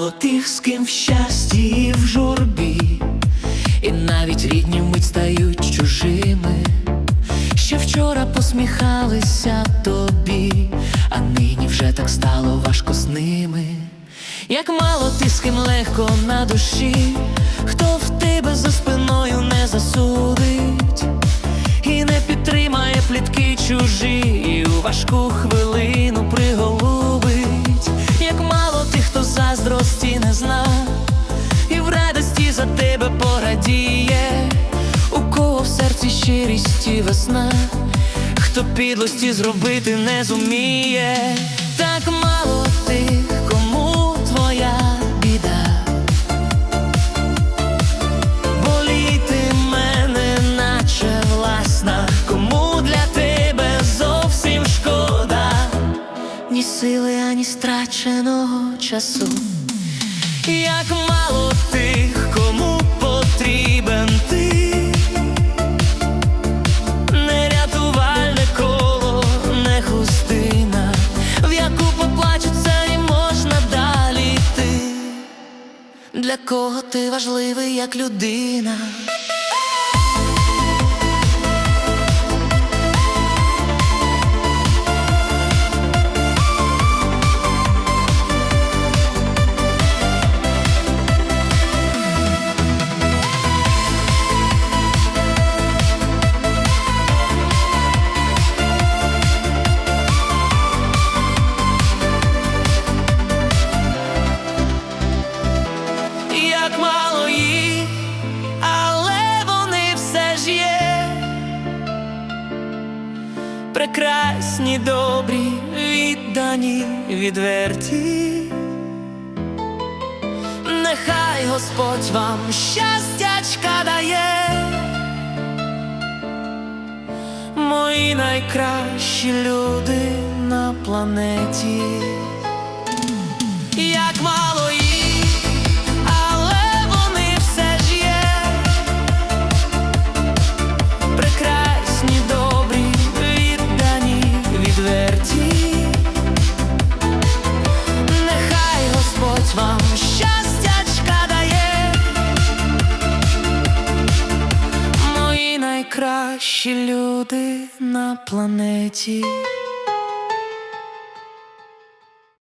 близьким в щасті і в журбі, і навіть рідні мить стають чужими. Ще вчора посміхалися тобі, а нині вже так стало важко з ними. Як мало ти з ким легко на душі, хто в тебе за спиною не засудить і не підтримає плітки чужі, і у важку хвилину порадіє, у кого в серці щирість і весна, хто підлості зробити не зуміє, так мало тих, кому твоя біда. Боліти мене, наче власна, кому для тебе зовсім шкода, ні сили, ані страченого часу. Як мало Для кого ти важливий як людина? Прекрасні, добрі, віддані, відверті. Нехай Господь вам щастячка дає. Мої найкращі люди на планеті. Як найкращі люди на планеті.